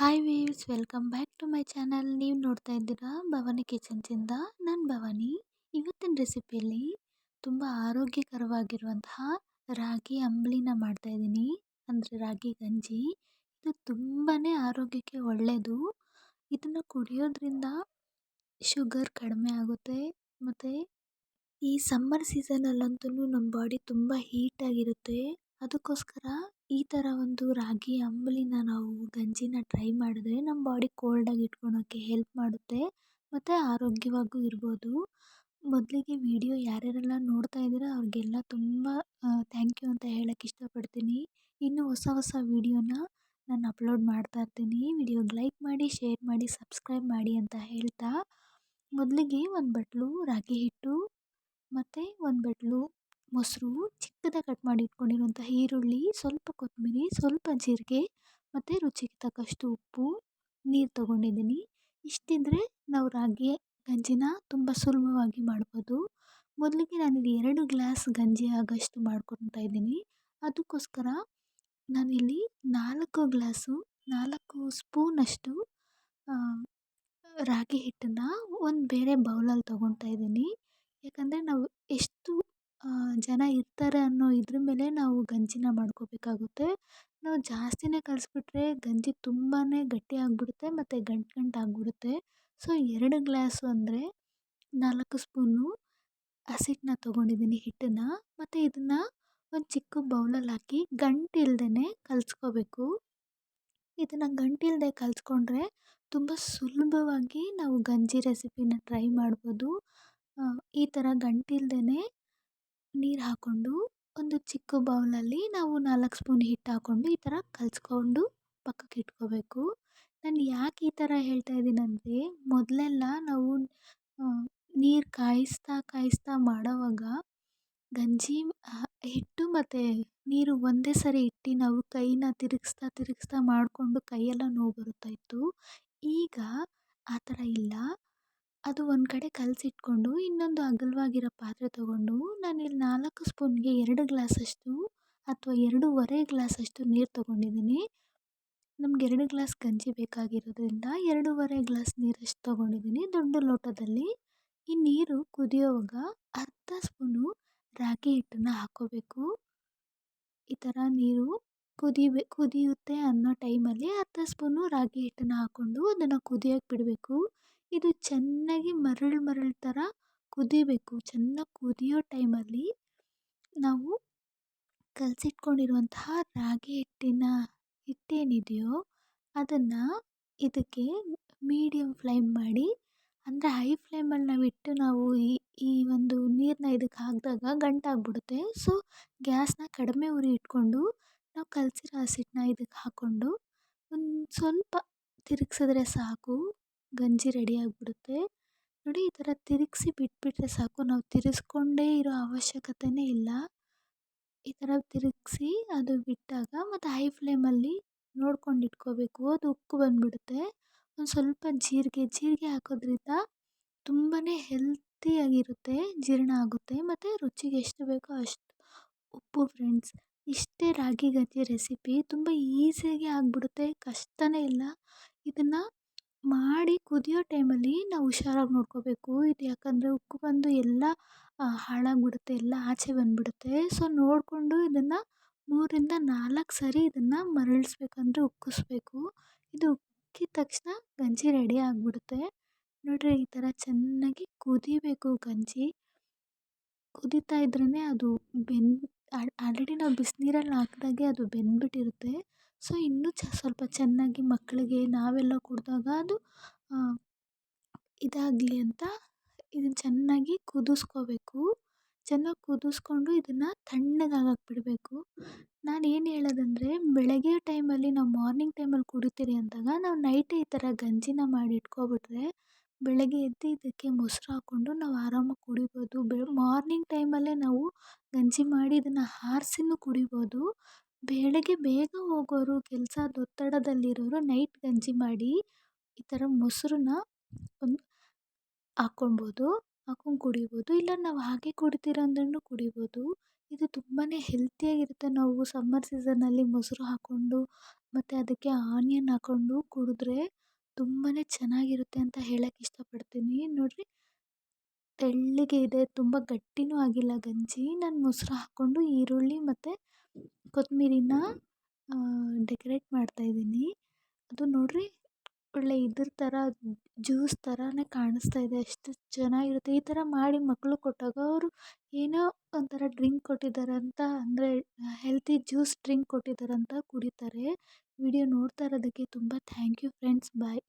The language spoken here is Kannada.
Hi views welcome back to my channel ನೀವು ನೋಡ್ತಾ ಇದ್ದೀರಾ ಭವಾನಿ ಕಿಚನ್ಸಿಂದ? ನಾನು ಭವಾನಿ. ಇವತ್ತಿನ ರೆಸಿಪಿಯಲ್ಲಿ ತುಂಬ ಆರೋಗ್ಯಕರವಾಗಿರುವಂತಹ ರಾಗಿ ಅಂಬಲಿನ ಮಾಡ್ತಾ ಇದ್ದೀನಿ. ಅಂದರೆ ರಾಗಿ ಗಂಜಿ. ಇದು ತುಂಬಾ ಆರೋಗ್ಯಕ್ಕೆ ಒಳ್ಳೆಯದು ಇದನ್ನು ಕುಡಿಯೋದ್ರಿಂದ ಶುಗರ್ ಕಡಿಮೆ ಆಗುತ್ತೆ. ಮತ್ತು ಈ ಸಮ್ಮರ್ ಸೀಸನಲ್ಲಂತೂ ನಮ್ಮ ಬಾಡಿ ತುಂಬ ಹೀಟಾಗಿರುತ್ತೆ ಅದಕ್ಕೋಸ್ಕರ ಈ ಥರ ಒಂದು ರಾಗಿ ಅಂಬಲಿನ ನಾವು ಗಂಜಿನ ಟ್ರೈ ಮಾಡಿದ್ರೆ ನಮ್ಮ ಬಾಡಿ ಕೋಲ್ಡಾಗಿ ಇಟ್ಕೊಳಕ್ಕೆ ಹೆಲ್ಪ್ ಮಾಡುತ್ತೆ ಮತ್ತು ಆರೋಗ್ಯವಾಗೂ ಇರ್ಬೋದು. ಮೊದಲಿಗೆ ವಿಡಿಯೋ ಯಾರ್ಯಾರೆಲ್ಲ ನೋಡ್ತಾ ಇದ್ದೀರ ಅವ್ರಿಗೆಲ್ಲ ತುಂಬ ಥ್ಯಾಂಕ್ ಯು ಅಂತ ಹೇಳಕ್ಕೆ ಇಷ್ಟಪಡ್ತೀನಿ. ಇನ್ನು ಹೊಸ ಹೊಸ ವಿಡಿಯೋನ ನಾನು ಅಪ್ಲೋಡ್ ಮಾಡ್ತಾ ಇರ್ತೀನಿ. ವಿಡಿಯೋಗೆ ಲೈಕ್ ಮಾಡಿ ಶೇರ್ ಮಾಡಿ ಸಬ್ಸ್ಕ್ರೈಬ್ ಮಾಡಿ ಅಂತ ಹೇಳ್ತಾ, ಮೊದಲಿಗೆ ಒಂದು ಬಟ್ಲು ರಾಗಿ ಹಿಟ್ಟು, ಮತ್ತು ಒಂದು ಬಟ್ಲು ಮೊಸರು ಚಿಕ್ಕದಾಗಿ ಕಟ್ ಮಾಡಿ ಇಟ್ಕೊಂಡಿರುವಂಥ ಈರುಳ್ಳಿ, ಸ್ವಲ್ಪ ಕೊತ್ತಂಬರಿ, ಸ್ವಲ್ಪ ಜೀರಿಗೆ ಮತ್ತು ರುಚಿಗೆ ತಕ್ಕಷ್ಟು ಉಪ್ಪು, ನೀರು ತೊಗೊಂಡಿದ್ದೀನಿ. ಇಷ್ಟಿದ್ದರೆ ನಾವು ರಾಗಿ, ಗಂಜಿನ ತುಂಬ ಸುಲಭವಾಗಿ ಮಾಡ್ಬೋದು. ಮೊದಲಿಗೆ ನಾನಿಲ್ಲಿ ಎರಡು ಗ್ಲಾಸ್ ಗಂಜಿ ಆಗೋಷ್ಟು ಮಾಡ್ಕೊತಾ ಇದ್ದೀನಿ. ಅದಕ್ಕೋಸ್ಕರ ನಾನಿಲ್ಲಿ ನಾಲ್ಕು ಗ್ಲಾಸು, ನಾಲ್ಕು ಸ್ಪೂನಷ್ಟು ರಾಗಿ ಹಿಟ್ಟನ್ನು ಒಂದು ಬೇರೆ ಬೌಲಲ್ಲಿ ತೊಗೊತಾ ಇದ್ದೀನಿ. ಯಾಕಂದರೆ ನಾವು ಎಷ್ಟು ಜನ ಇರ್ತಾರೆ ಅನ್ನೋ ಇದ್ರ ಮೇಲೆ ನಾವು ಗಂಜಿನ ಮಾಡ್ಕೋಬೇಕಾಗುತ್ತೆ. ನಾವು ಜಾಸ್ತಿನೇ ಕಲಸ್ಬಿಟ್ರೆ ಗಂಜಿ ತುಂಬಾ ಗಟ್ಟಿ ಆಗಿಬಿಡುತ್ತೆ ಮತ್ತು ಗಂಟು ಗಂಟು ಆಗಿಬಿಡುತ್ತೆ. ಸೊ, ಎರಡು ಗ್ಲಾಸು ಅಂದರೆ ನಾಲ್ಕು ಸ್ಪೂನು ಹಸಿಟ್ಟನ್ನ ತೊಗೊಂಡಿದ್ದೀನಿ ಹಿಟ್ಟನ್ನು ಮತ್ತು ಇದನ್ನು ಒಂದು ಚಿಕ್ಕ ಬೌಲಲ್ಲಿ ಹಾಕಿ ಗಂಟಿಲ್ದೇ ಕಲಸ್ಕೋಬೇಕು. ಇದನ್ನು ಗಂಟಿಲ್ಲದೆ ಕಲಿಸ್ಕೊಂಡ್ರೆ ತುಂಬ ಸುಲಭವಾಗಿ ನಾವು ಗಂಜಿ ರೆಸಿಪಿನ ಟ್ರೈ ಮಾಡ್ಬೋದು. ಈ ಥರ ಗಂಟಿಲ್ದೇ ನೀರು ಹಾಕ್ಕೊಂಡು ಒಂದು ಚಿಕ್ಕ ಬೌಲಲ್ಲಿ ನಾವು ನಾಲ್ಕು ಸ್ಪೂನ್ ಹಿಟ್ಟು ಹಾಕ್ಕೊಂಡು ಈ ಥರ ಕಲಿಸ್ಕೊಂಡು ಪಕ್ಕಕ್ಕೆ ಇಟ್ಕೋಬೇಕು. ನಾನು ಯಾಕೆ ಈ ಥರ ಹೇಳ್ತಾ ಇದ್ದೀನಂದರೆ ಮೊದಲೆಲ್ಲ ನಾವು ನೀರು ಕಾಯಿಸ್ತಾ ಕಾಯಿಸ್ತಾ ಮಾಡೋವಾಗ ಗಂಜಿ ಹಿಟ್ಟು ಮತ್ತು ನೀರು ಒಂದೇ ಸರಿ ಇಟ್ಟು ನಾವು ಕೈನ ತಿರುಗಿಸ್ತಾ ತಿರುಗಿಸ್ತಾ ಮಾಡಿಕೊಂಡು ಕೈಯೆಲ್ಲ ನೋವು ಬರುತ್ತಾ ಇತ್ತು. ಈಗ ಆ ಥರ ಇಲ್ಲ. ಅದು ಒಂದು ಕಡೆ ಕಲಸಿಟ್ಕೊಂಡು, ಇನ್ನೊಂದು ಅಗಲವಾಗಿರೋ ಪಾತ್ರೆ ತೊಗೊಂಡು, ನಾನಿಲ್ಲಿ ನಾಲ್ಕು ಸ್ಪೂನ್ಗೆ ಎರಡು ಗ್ಲಾಸಷ್ಟು ಅಥವಾ ಎರಡೂವರೆ ಗ್ಲಾಸಷ್ಟು ನೀರು ತೊಗೊಂಡಿದ್ದೀನಿ. ನಮ್ಗೆ ಎರಡು ಗ್ಲಾಸ್ ಗಂಜಿ ಬೇಕಾಗಿರೋದ್ರಿಂದ ಎರಡೂವರೆ ಗ್ಲಾಸ್ ನೀರಷ್ಟು ತೊಗೊಂಡಿದ್ದೀನಿ ದೊಡ್ಡ ಲೋಟದಲ್ಲಿ. ಈ ನೀರು ಕುದಿಯೋವಾಗ ಅರ್ಧ ಸ್ಪೂನು ರಾಗಿ ಹಿಟ್ಟನ್ನು ಹಾಕ್ಕೋಬೇಕು ಈ ಥರ ನೀರು ಕುದಿಬೇ ಕುದಿಯುತ್ತೆ ಅನ್ನೋ ಟೈಮಲ್ಲಿ ಅರ್ಧ ಸ್ಪೂನು ರಾಗಿ ಹಿಟ್ಟನ್ನು ಹಾಕ್ಕೊಂಡು ಅದನ್ನು ಕುದಿಯೋಕೆ ಬಿಡಬೇಕು. ಇದು ಚೆನ್ನಾಗಿ ಮರಳು ಮರಳು ಥರ ಕುದಿಬೇಕು. ಚೆನ್ನಾಗಿ ಕುದಿಯೋ ಟೈಮಲ್ಲಿ ನಾವು ಕಲಸಿಟ್ಕೊಂಡಿರುವಂತಹ ರಾಗಿ ಹಿಟ್ಟಿನ ಹಿಟ್ಟೇನಿದೆಯೋ ಅದನ್ನು ಇದಕ್ಕೆ ಮೀಡಿಯಮ್ ಫ್ಲೇಮ್ ಮಾಡಿ, ಅಂದರೆ ಹೈ ಫ್ಲೇಮಲ್ಲಿ ನಾವು ಇಟ್ಟು ನಾವು ಈ ಈ ಒಂದು ನೀರನ್ನ ಇದಕ್ಕೆ ಹಾಕಿದಾಗ ಗಂಟಾಗ್ಬಿಡುತ್ತೆ ಸೊ ಗ್ಯಾಸ್ನ ಕಡಿಮೆ ಉರಿ ಇಟ್ಕೊಂಡು ನಾವು ಕಲಸಿರೋ ಹಸಿಟ್ಟನ್ನ ಇದಕ್ಕೆ ಹಾಕ್ಕೊಂಡು ಒಂದು ಸ್ವಲ್ಪ ತಿರುಗ್ಸಿದ್ರೆ ಸಾಕು. ಗಂಜಿ ರೆಡಿ ಆಗಿಬಿಡುತ್ತೆ. ನೋಡಿ ಈ ಥರ ತಿರುಗ್ಸಿ ಬಿಟ್ಬಿಟ್ರೆ ಸಾಕು. ನಾವು ತಿರುಗಿಸ್ಕೊಂಡೇ ಇರೋ ಅವಶ್ಯಕತೆಯೇ ಇಲ್ಲ. ಈ ಥರ ತಿರುಗ್ಸಿ ಅದು ಬಿಟ್ಟಾಗ ಮತ್ತು ಹೈ ಫ್ಲೇಮಲ್ಲಿ ನೋಡ್ಕೊಂಡು ಇಟ್ಕೋಬೇಕು ಅದು ಉಕ್ಕು ಬಂದುಬಿಡುತ್ತೆ. ಒಂದು ಸ್ವಲ್ಪ ಜೀರಿಗೆ ಜೀರಿಗೆ ಹಾಕೋದ್ರಿಂದ ತುಂಬಾ ಹೆಲ್ತಿಯಾಗಿರುತ್ತೆ ಜೀರ್ಣ ಆಗುತ್ತೆ. ಮತ್ತು ರುಚಿಗೆ ಎಷ್ಟು ಬೇಕೋ ಅಷ್ಟು ಉಪ್ಪು ಫ್ರೆಂಡ್ಸ್ ಇಷ್ಟೇ ರಾಗಿ ಗಂಜಿ ರೆಸಿಪಿ ತುಂಬ ಈಸಿಯಾಗಿ ಆಗಿಬಿಡುತ್ತೆ. ಕಷ್ಟನೇ ಇಲ್ಲ. ಇದನ್ನು ಮಾಡಿ ಕುದಿಯೋ ಟೈಮಲ್ಲಿ ನಾವು ಹುಷಾರಾಗಿ ನೋಡ್ಕೋಬೇಕು. ಇದು ಯಾಕಂದರೆ ಉಕ್ಕು ಬಂದು ಎಲ್ಲ ಹಾಳಾಗಿಬಿಡುತ್ತೆ, ಎಲ್ಲ ಆಚೆ ಬಂದುಬಿಡುತ್ತೆ. ಸೊ, ನೋಡಿಕೊಂಡು ಇದನ್ನು ಮೂರರಿಂದ ನಾಲ್ಕು ಸರಿ ಇದನ್ನು ಮರಳಿಸ್ಬೇಕಂದ್ರೆ ಉಕ್ಕಿಸ್ಬೇಕು. ಇದು ಉಕ್ಕಿದ ತಕ್ಷಣ ಗಂಜಿ ರೆಡಿ ಆಗಿಬಿಡುತ್ತೆ. ನೋಡಿರಿ, ಈ ಥರ ಚೆನ್ನಾಗಿ ಕುದಿಬೇಕು ಗಂಜಿ. ಕುದೀತಾ ಇದ್ರೇ ಅದು ಬೆಂದು ಆಲ್ರೆಡಿ ನಾವು ಬಿಸಿನೀರಲ್ಲಿ ಹಾಕ್ದಾಗೆ ಅದು ಬೆಂದ್ಬಿಟ್ಟಿರುತ್ತೆ. ಸೊ, ಇನ್ನೂ ಚ, ಸ್ವಲ್ಪ ಚೆನ್ನಾಗಿ ಮಕ್ಕಳಿಗೆ ನಾವೆಲ್ಲ ಕುಡಿದಾಗ ಅದು ಇದಾಗಲಿ ಅಂತ ಇದನ್ನು ಚೆನ್ನಾಗಿ ಕುದಿಸ್ಕೋಬೇಕು. ಚೆನ್ನಾಗಿ ಕುದಿಸ್ಕೊಂಡು ಇದನ್ನು ತಣ್ಣಗಾಗಕ್ಕೆ ಬಿಡಬೇಕು. ನಾನು ಏನು ಹೇಳೋದಂದರೆ, ಬೆಳಗ್ಗೆ ಟೈಮಲ್ಲಿ ನಾವು ಮಾರ್ನಿಂಗ್ ಟೈಮಲ್ಲಿ ಕುಡಿತೀರಿ ಅಂದಾಗ, ನಾವು ನೈಟೇ ಈ ಥರ ಗಂಜಿನ ಮಾಡಿ ಇಟ್ಕೊಬಿಟ್ರೆ, ಬೆಳಗ್ಗೆ ಎದ್ದು ಇದಕ್ಕೆ ಮೊಸರು ಹಾಕ್ಕೊಂಡು ನಾವು ಆರಾಮಾಗಿ ಕುಡಿಬೋದು. ಬೆ, ಮಾರ್ನಿಂಗ್ ಟೈಮಲ್ಲೇ ನಾವು ಗಂಜಿ ಮಾಡಿ ಇದನ್ನು ಆರ್ಸಿನೂ ಕುಡಿಬೋದು. ಬೆಳಗ್ಗೆ ಬೇಗ ಹೋಗೋರು, ಕೆಲ್ಸದ ಒತ್ತಡದಲ್ಲಿರೋರು ನೈಟ್ ಗಂಜಿ ಮಾಡಿ ಈ ಥರ ಮೊಸರನ್ನ ಒಂದು ಹಾಕ್ಕೊಳ್ಬೋದು ಹಾಕ್ಕೊಂಡು ಕುಡಿಬೋದು. ಇಲ್ಲ ನಾವು ಹಾಗೆ ಕುಡಿತೀರ ಅಂದ್ರೂ ಕುಡಿಬೋದು. ಇದು ತುಂಬಾ ಹೆಲ್ತಿಯಾಗಿರುತ್ತೆ ನಾವು ಸಮ್ಮರ್ ಸೀಸನ್ನಲ್ಲಿ ಮೊಸರು ಹಾಕ್ಕೊಂಡು ಮತ್ತು ಅದಕ್ಕೆ ಆನಿಯನ್ ಹಾಕ್ಕೊಂಡು ಕುಡಿದ್ರೆ ತುಂಬಾ ಚೆನ್ನಾಗಿರುತ್ತೆ ಅಂತ ಹೇಳಕ್ಕೆ ಇಷ್ಟಪಡ್ತೀನಿ. ನೋಡಿರಿ, ತೆಳ್ಳಗೆ ಇದೆ, ತುಂಬ ಗಟ್ಟಿನೂ ಆಗಿಲ್ಲ ಗಂಜಿ. ನಾನು ಮೊಸರು ಹಾಕ್ಕೊಂಡು ಈರುಳ್ಳಿ ಮತ್ತು ಕೊತ್ತಂಬ್ರಿನ ಮಾಡ್ತಾ ಮಾಡ್ತಾಯಿದ್ದೀನಿ ಅದು ನೋಡಿರಿ, ಒಳ್ಳೆ ಇದ್ರ ಥರ ಜ್ಯೂಸ್ ಥರನೇ ಕಾಣಿಸ್ತಾ ಇದೆ. ಅಷ್ಟು ಚೆನ್ನಾಗಿರುತ್ತೆ. ಈ ಥರ ಮಾಡಿ ಮಕ್ಕಳು ಕೊಟ್ಟಾಗ ಅವರು ಏನೋ ಒಂಥರ ಡ್ರಿಂಕ್ ಕೊಟ್ಟಿದ್ದಾರೆ ಅಂತ, ಅಂದರೆ ಹೆಲ್ತಿ ಜ್ಯೂಸ್ ಡ್ರಿಂಕ್ ಕೊಟ್ಟಿದ್ದಾರೆ ಅಂತ ಕುಡಿತಾರೆ. ವಿಡಿಯೋ ನೋಡ್ತಾ ಇರೋದಕ್ಕೆ ತುಂಬ ಥ್ಯಾಂಕ್ ಯು ಫ್ರೆಂಡ್ಸ್. ಬಾಯ್.